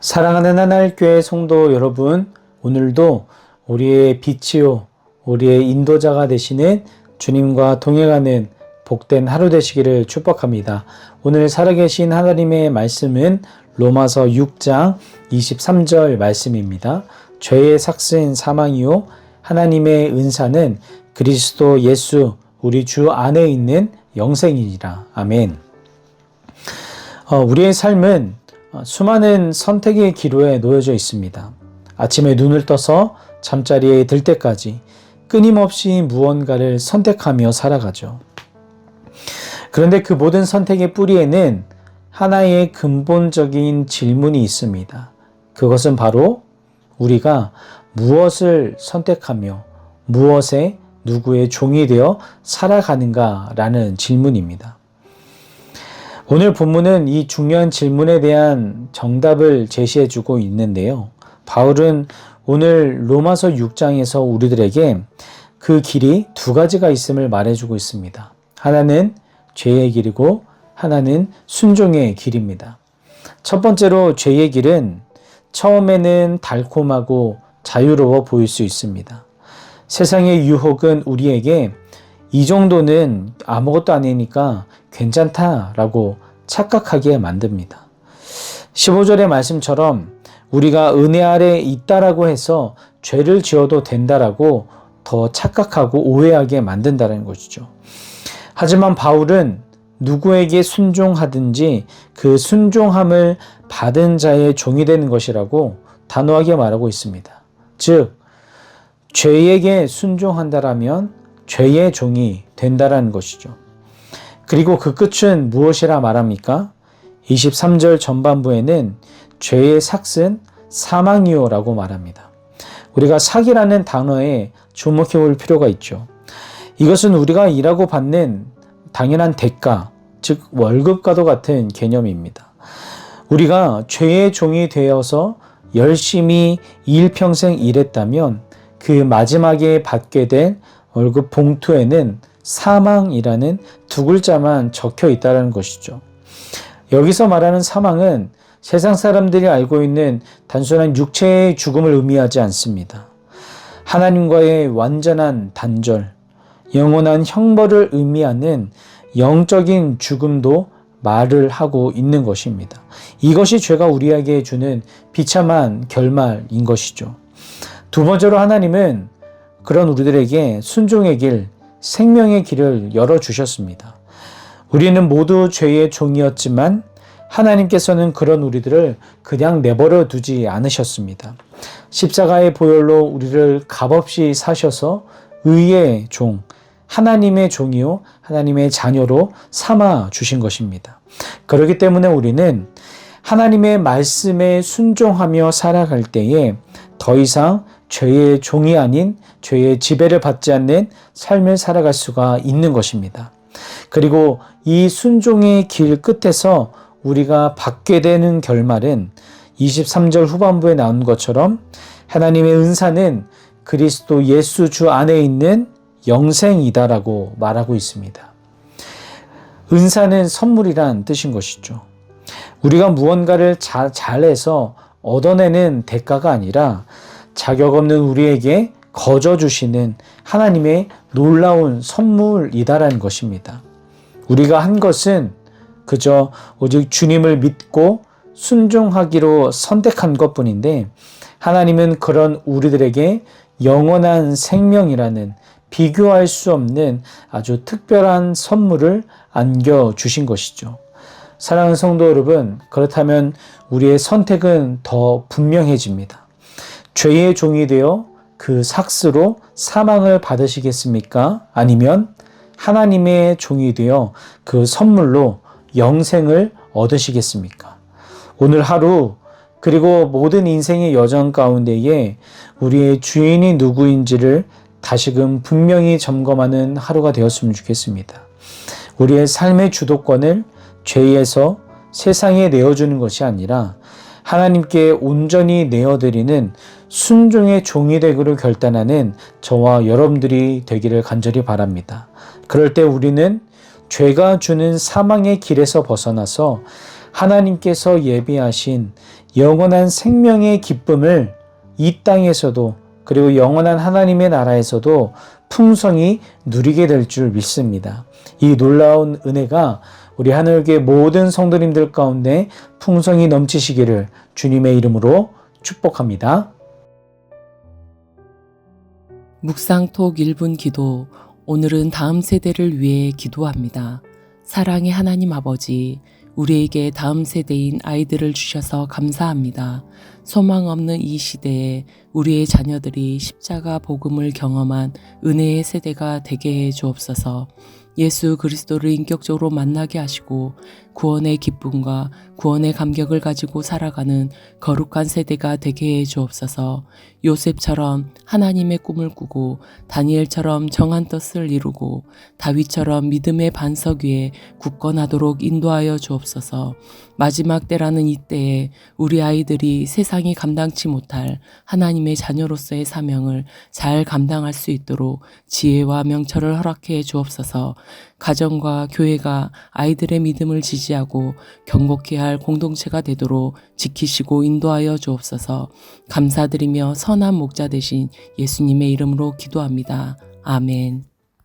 사랑하는 하나님교회 성도 여러분, 오늘도 우리의 빛이요, 우리의 인도자가 되시는 주님과 동행하는 복된 하루 되시기를 축복합니다. 오늘 살아계신 하나님의 말씀은 로마서 6장 23절 말씀입니다. 죄의 삭슨 사망이요, 하나님의 은사는 그리스도 예수, 우리 주 안에 있는 영생이니라. 아멘. 어, 우리의 삶은 어, 수많은 선택의 기로에 놓여져 있습니다. 아침에 눈을 떠서 잠자리에 들 때까지 끊임없이 무언가를 선택하며 살아가죠. 그런데 그 모든 선택의 뿌리에는 하나의 근본적인 질문이 있습니다. 그것은 바로 우리가 무엇을 선택하며 무엇에 누구의 종이 되어 살아가는가라는 질문입니다. 오늘 본문은 이 중요한 질문에 대한 정답을 제시해 주고 있는데요. 바울은 오늘 로마서 6장에서 우리들에게 그 길이 두 가지가 있음을 말해주고 있습니다. 하나는 죄의 길이고 하나는 순종의 길입니다. 첫 번째로 죄의 길은 처음에는 달콤하고 자유로워 보일 수 있습니다. 세상의 유혹은 우리에게 이 정도는 아무것도 아니니까 괜찮다라고 착각하게 만듭니다. 15절의 말씀처럼 우리가 은혜 아래 있다라고 해서 죄를 지어도 된다라고 더 착각하고 오해하게 만든다는 것이죠. 하지만 바울은 누구에게 순종하든지 그 순종함을 받은 자의 종이 되는 것이라고 단호하게 말하고 있습니다. 즉, 죄에게 순종한다라면 죄의 종이 된다라는 것이죠. 그리고 그 끝은 무엇이라 말합니까? 23절 전반부에는 죄의 삭은 사망이요라고 말합니다. 우리가 사기라는 단어에 주목해 볼 필요가 있죠. 이것은 우리가 일하고 받는 당연한 대가, 즉 월급과도 같은 개념입니다. 우리가 죄의 종이 되어서 열심히 일평생 일했다면 그 마지막에 받게 될 월급 봉투에는 사망이라는 두 글자만 적혀 있다는 것이죠. 여기서 말하는 사망은 세상 사람들이 알고 있는 단순한 육체의 죽음을 의미하지 않습니다. 하나님과의 완전한 단절, 영원한 형벌을 의미하는 영적인 죽음도 말을 하고 있는 것입니다. 이것이 죄가 우리에게 주는 비참한 결말인 것이죠. 두 번째로 하나님은 그런 우리들에게 순종의 길, 생명의 길을 열어주셨습니다. 우리는 모두 죄의 종이었지만 하나님께서는 그런 우리들을 그냥 내버려 두지 않으셨습니다. 십자가의 보혈로 우리를 값없이 사셔서 의의 종, 하나님의 종이요, 하나님의 자녀로 삼아 주신 것입니다. 그렇기 때문에 우리는 하나님의 말씀에 순종하며 살아갈 때에 더 이상 죄의 종이 아닌 죄의 지배를 받지 않는 삶을 살아갈 수가 있는 것입니다. 그리고 이 순종의 길 끝에서 우리가 받게 되는 결말은 23절 후반부에 나온 것처럼 하나님의 은사는 그리스도 예수 주 안에 있는 영생이다라고 말하고 있습니다. 은사는 선물이란 뜻인 것이죠. 우리가 무언가를 자, 잘해서 얻어내는 대가가 아니라 자격 없는 우리에게 거저 주시는 하나님의 놀라운 선물이다라는 것입니다. 우리가 한 것은 그저 오직 주님을 믿고 순종하기로 선택한 것 뿐인데 하나님은 그런 우리들에게 영원한 생명이라는 비교할 수 없는 아주 특별한 선물을 안겨 주신 것이죠. 사랑하는 성도 여러분, 그렇다면 우리의 선택은 더 분명해집니다. 죄의 종이 되어 그 삭스로 사망을 받으시겠습니까? 아니면 하나님의 종이 되어 그 선물로 영생을 얻으시겠습니까? 오늘 하루 그리고 모든 인생의 여정 가운데에 우리의 주인이 누구인지를 다시금 분명히 점검하는 하루가 되었으면 좋겠습니다. 우리의 삶의 주도권을 죄에서 세상에 내어주는 것이 아니라 하나님께 온전히 내어드리는 순종의 종이 되기로 결단하는 저와 여러분들이 되기를 간절히 바랍니다. 그럴 때 우리는 죄가 주는 사망의 길에서 벗어나서 하나님께서 예비하신 영원한 생명의 기쁨을 이 땅에서도 그리고 영원한 하나님의 나라에서도 풍성히 누리게 될 줄 믿습니다. 이 놀라운 은혜가 우리 하늘교회 모든 성도님들 가운데 풍성히 넘치시기를 주님의 이름으로 축복합니다. 묵상톡 1분 기도. 오늘은 다음 세대를 위해 기도합니다. 사랑의 하나님 아버지, 우리에게 다음 세대인 아이들을 주셔서 감사합니다. 소망 없는 이 시대에 우리의 자녀들이 십자가 복음을 경험한 은혜의 세대가 되게 해 주옵소서. 예수 그리스도를 인격적으로 만나게 하시고 구원의 기쁨과 구원의 감격을 가지고 살아가는 거룩한 세대가 되게 해 주옵소서. 요셉처럼 하나님의 꿈을 꾸고 다니엘처럼 정한 뜻을 이루고 다윗처럼 믿음의 반석 위에 굳건하도록 인도하여 주옵소서. 마지막 때라는 이때에 우리 아이들이 세상이 감당치 못할 하나님의 자녀로서의 사명을 잘 감당할 수 있도록 지혜와 명철을 허락해 주옵소서. 가정과 교회가 아이들의 믿음을 지지하고 경고케 할 공동체가 되도록 지키시고 인도하여 주옵소서. 감사드리며 선한 목자 되신 예수님의 이름으로 기도합니다. 아멘.